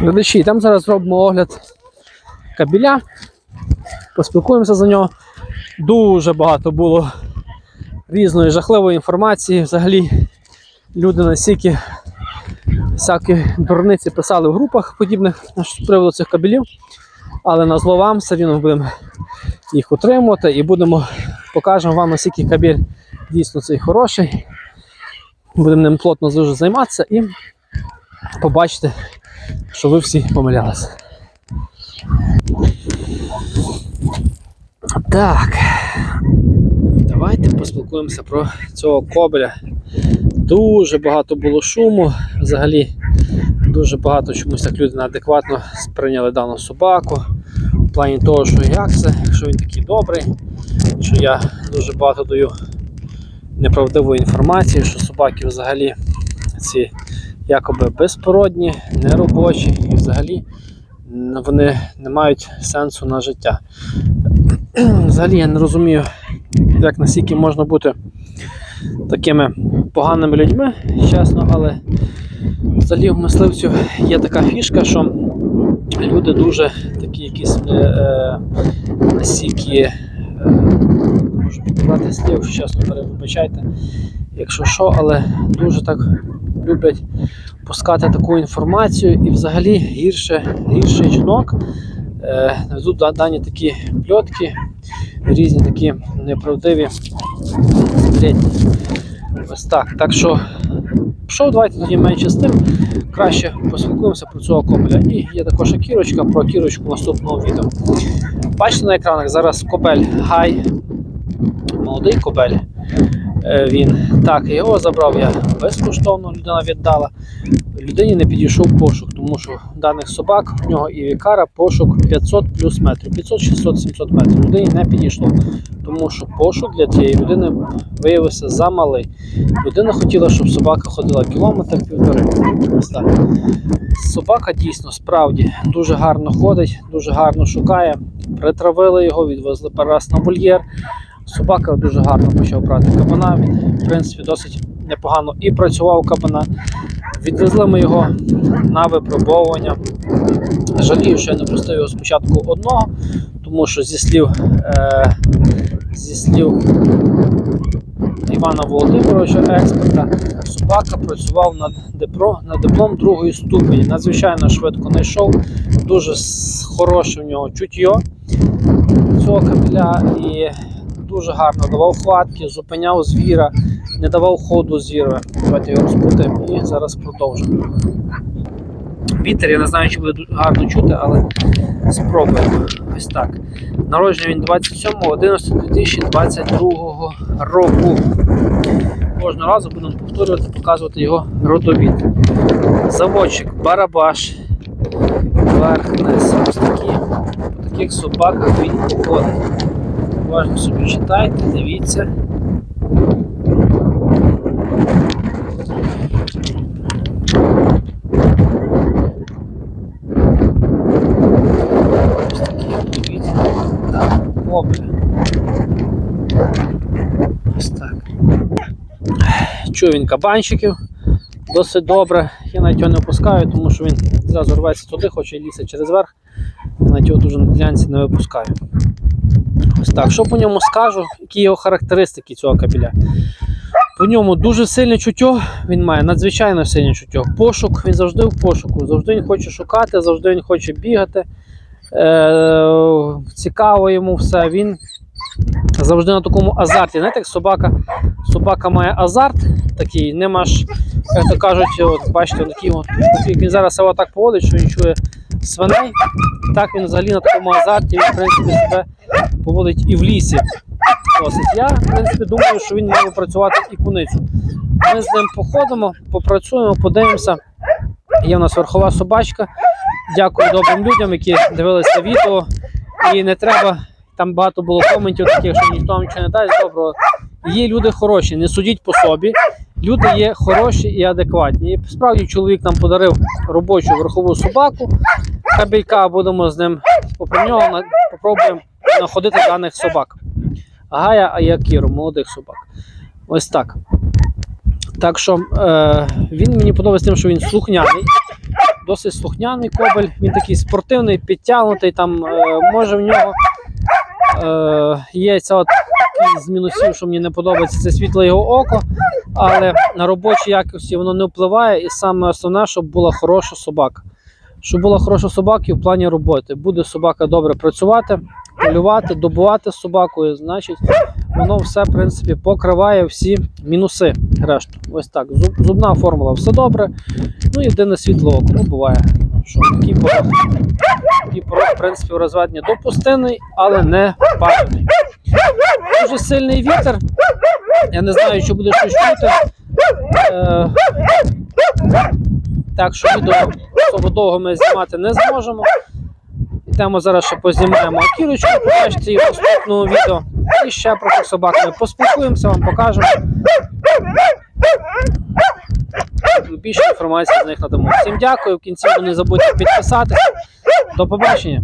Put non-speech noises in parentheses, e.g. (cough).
Глядачі, там зараз зробимо огляд кабеля. Поспілкуємося за нього. Дуже багато було різної жахливої інформації. Взагалі люди настільки всякі дурниці писали в групах подібних з приводу цих кабелів. Але на зло вам все рівно будемо їх утримувати і будемо покажемо вам, наскільки кабель дійсно цей хороший. Будемо ним плотно дуже займатися і побачите, що ви всі помилялися. Так. Давайте поспілкуємося про цього кобеля. Дуже багато було шуму. Взагалі, дуже багато чомусь так люди неадекватно сприйняли дану собаку. В плані того, що як це, що він такий добрий, що я дуже багато даю неправдивої інформації, що собаки взагалі ці якоби безпородні, неробочі і взагалі вони не мають сенсу на життя. (clears throat) Взагалі я не розумію, як наскільки можна бути такими поганими людьми, чесно, але взагалі в мисливців є така фішка, що люди дуже такі якісь е, е, настільки е, можу підбирати слів, чесно перебачайте, якщо що, але дуже так люблять пускати таку інформацію і взагалі гірше, гірше жінок. Е, Тут дані такі пльотки, різні такі неправдиві сплетні. Ось так. Так що, що, давайте тоді менше з тим. Краще поспілкуємося про цього кобеля. І є також кірочка про кірочку наступного відео. Бачите на екранах зараз кобель Гай. Молодий кобель. Е, Він так, його забрав я безкоштовно, людина віддала. Людині не підійшов пошук, тому що даних собак в нього і вікара пошук 500 плюс метрів, 500, 600, 700 метрів. Людині не підійшло, тому що пошук для цієї людини виявився замалий. Людина хотіла, щоб собака ходила кілометр півтори. Собака дійсно справді дуже гарно ходить, дуже гарно шукає. Притравили його, відвезли перший раз на вольєр. Собака дуже гарно почав брати кабана. Він, в принципі, досить непогано і працював кабана. Відвезли ми його на випробовування. Жалію, що я не пустив його спочатку одного, тому що зі слів, е, зі слів Івана Володимировича, експерта, собака працював над, депро, над диплом другої ступені. Надзвичайно швидко знайшов, дуже хороше в нього чутьо цього кабеля і дуже гарно давав хватки, зупиняв звіра, не давав ходу звіру. Давайте його розпутаємо і зараз продовжимо. Вітер, я не знаю, чи буде гарно чути, але спробуємо. Ось так. Народження він 27.11.2022 року. Кожного разу будемо повторювати, показувати його родовід. Заводчик, барабаш, верх-низ. Ось такі. По таких собаках він походить. Уважно собі читайте, дивіться. Ось такі, дивіться. Так. Ось так. Чую він кабанчиків досить добре. Я навіть його не опускаю, тому що він зразу рветься туди, хоче лізти через верх. Я навіть його дуже на ділянці не випускаю. Ось так. Що по ньому скажу, які його характеристики цього кабеля? По ньому дуже сильне чуття, він має надзвичайно сильне чуття. Пошук, він завжди в пошуку, завжди він хоче шукати, завжди він хоче бігати. Е, цікаво йому все. Він завжди на такому азарті. Знаєте, як собака, собака має азарт такий, нема ж, як то кажуть, от, бачите, от, він зараз себе так поводить, що він чує свиней. Так він взагалі на такому азарті, він, в принципі, себе поводить і в лісі. Досить. Я, в принципі, думаю, що він має працювати і куницю. Ми з ним походимо, попрацюємо, подивимося. Є в нас верхова собачка. Дякую добрим людям, які дивилися відео. І не треба, там багато було коментів таких, що ніхто вам нічого не дасть доброго. Є люди хороші, не судіть по собі. Люди є хороші і адекватні. І справді чоловік нам подарив робочу верхову собаку. Кабелька будемо з ним попри нього попробуємо знаходити даних собак. Гая, а я молодих собак. Ось так. Так що е, він мені подобається тим, що він слухняний, досить слухняний кобель. Він такий спортивний, підтягнутий. Там е, може в нього е, є ця от з мінусів, що мені не подобається, це світле його око. Але на робочій якості воно не впливає. І саме основне, щоб була хороша собака. Щоб була хороша собака і в плані роботи. Буде собака добре працювати, полювати, добувати собакою, значить, воно все, в принципі, покриває всі мінуси. Решту. Ось так. Зуб, зубна формула все добре. Ну єдине світло око. Ну, буває. Що такий порог. Такий в принципі, розведення допустимий, але не бажаний. Дуже сильний вітер. Я не знаю, чи буде щось чути. Е, так що відео довго ми знімати не зможемо. Йдемо зараз ще познімаємо кірочку, побачите її в наступному відео. І ще про цих собак ми поспілкуємося, вам покажемо. Більше інформації з них надамо. Всім дякую. В кінці не забудьте підписатися. До побачення.